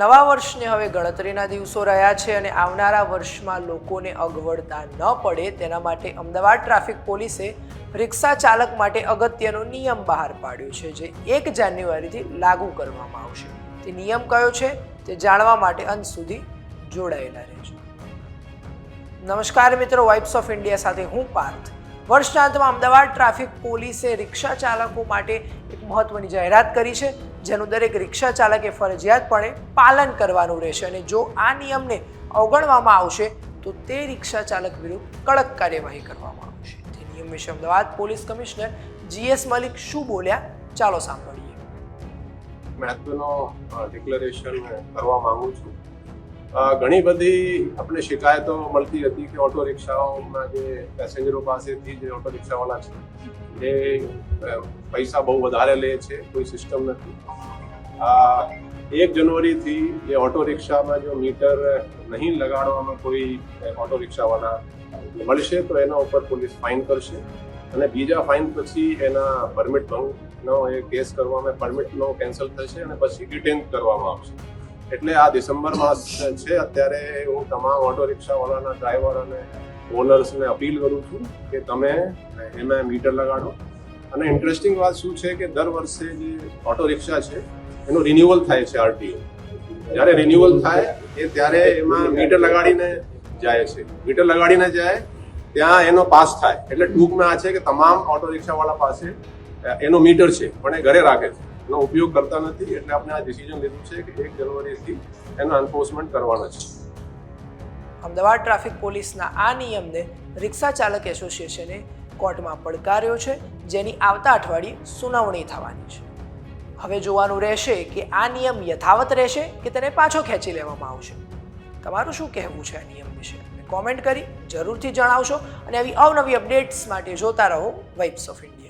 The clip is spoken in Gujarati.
નવા વર્ષને હવે ગણતરીના દિવસો રહ્યા છે અને આવનારા વર્ષમાં લોકોને અગવડતા ન પડે તેના માટે અમદાવાદ ટ્રાફિક પોલીસે રિક્ષા ચાલક માટે અગત્યનો નિયમ બહાર પાડ્યો છે, જે એક જાન્યુઆરીથી લાગુ કરવામાં આવશે. તે નિયમ કયો છે? તે જાણવા માટે અંત સુધી જોડાયેલા રહેજો. નમસ્કાર મિત્રો વાઇબ્સ ઓફ ઇન્ડિયા સાથે હું પાર્થ. વર્ષના અંતમાં અમદાવાદ ટ્રાફિક પોલીસે રિક્ષા ચાલકો માટે એક મહત્વની જાહેરાત કરી છે, જેનું દરેક રિક્ષા ચાલકે ફરજિયાતપણે પાલન કરવાનું રહેશે અને જો આ નિયમને અવગણવામાં આવશે, તો તે રિક્ષા ચાલક વિરુદ્ધ કડક કાર્યવાહી કરવામાં આવશે. તે નિયમ વિશે Ahmedabad police commissioner GS Malik શું બોલ્યા? ચાલો સાંભળીએ. મહત્વનો ડિક્લેરેશન કરવા માંગુ છું. ઘણી બધી આપણે શિકાયતો મળતી હતી કે ઓટો રિક્ષાઓના જે પેસેન્જરો પાસેથી જે ઓટો રિક્ષાવાળા છે, એ પૈસા બહુ વધારે લે છે, કોઈ સિસ્ટમ નથી. આ એક જનવરીથી જે ઓટો રિક્ષામાં જો મીટર નહીં લગાડવામાં કોઈ ઓટો રિક્ષાવાળા મળશે, તો એના ઉપર પોલીસ ફાઇન કરશે. અને બીજા ફાઇન પછી એના પરમિટ ભંગનો એ કેસ કરવામાં, પરમિટનો કેન્સલ થશે અને પછી ડિટેન કરવામાં આવશે. એટલે આ ડિસેમ્બર માસ છે, અત્યારે હું તમામ ઓટો રિક્ષાવાળાના ડ્રાઈવર અને ઓનર્સને અપીલ કરું છું કે તમે એમાં મીટર લગાડો. અને ઇન્ટરેસ્ટિંગ વાત શું છે કે દર વર્ષે જે ઓટો રિક્ષા છે, એનું રિન્યુઅલ થાય છે આરટીઓ જ્યારે રિન્યુઅલ થાય, એ ત્યારે એમાં મીટર લગાડીને જાય છે. મીટર લગાડીને જાય, ત્યાં એનો પાસ થાય. એટલે ટૂંકમાં આ છે કે તમામ ઓટો રિક્ષાવાળા પાસે એનો મીટર છે, પણ એ ઘરે રાખે છે. એનો ઉપયોગ કરતા નથી એટલે આપણે આ ડિસિઝન લીધું છે કે એક જનવરીથી એનો એન્ફોર્સમેન્ટ કરવાનો છે. અમદાવાદ ટ્રાફિક પોલીસના આ નિયમને રિક્ષા ચાલક એસોસિએશને કોર્ટમાં પડકાર્યો છે, જેની આવતા અઠવાડિયે સુનાવણી થવાની છે. હવે જોવાનું રહેશે કે આ નિયમ યથાવત રહેશે કે તેને પાછો ખેંચી લેવામાં આવશે. તમારું શું કહેવું છે આ નિયમ વિશે? કોમેન્ટ કરી જરૂરથી જણાવશો અને આવી અવનવી અપડેટ્સ માટે જોતા રહો વાઇબ્સ ઓફ ઇન્ડિયા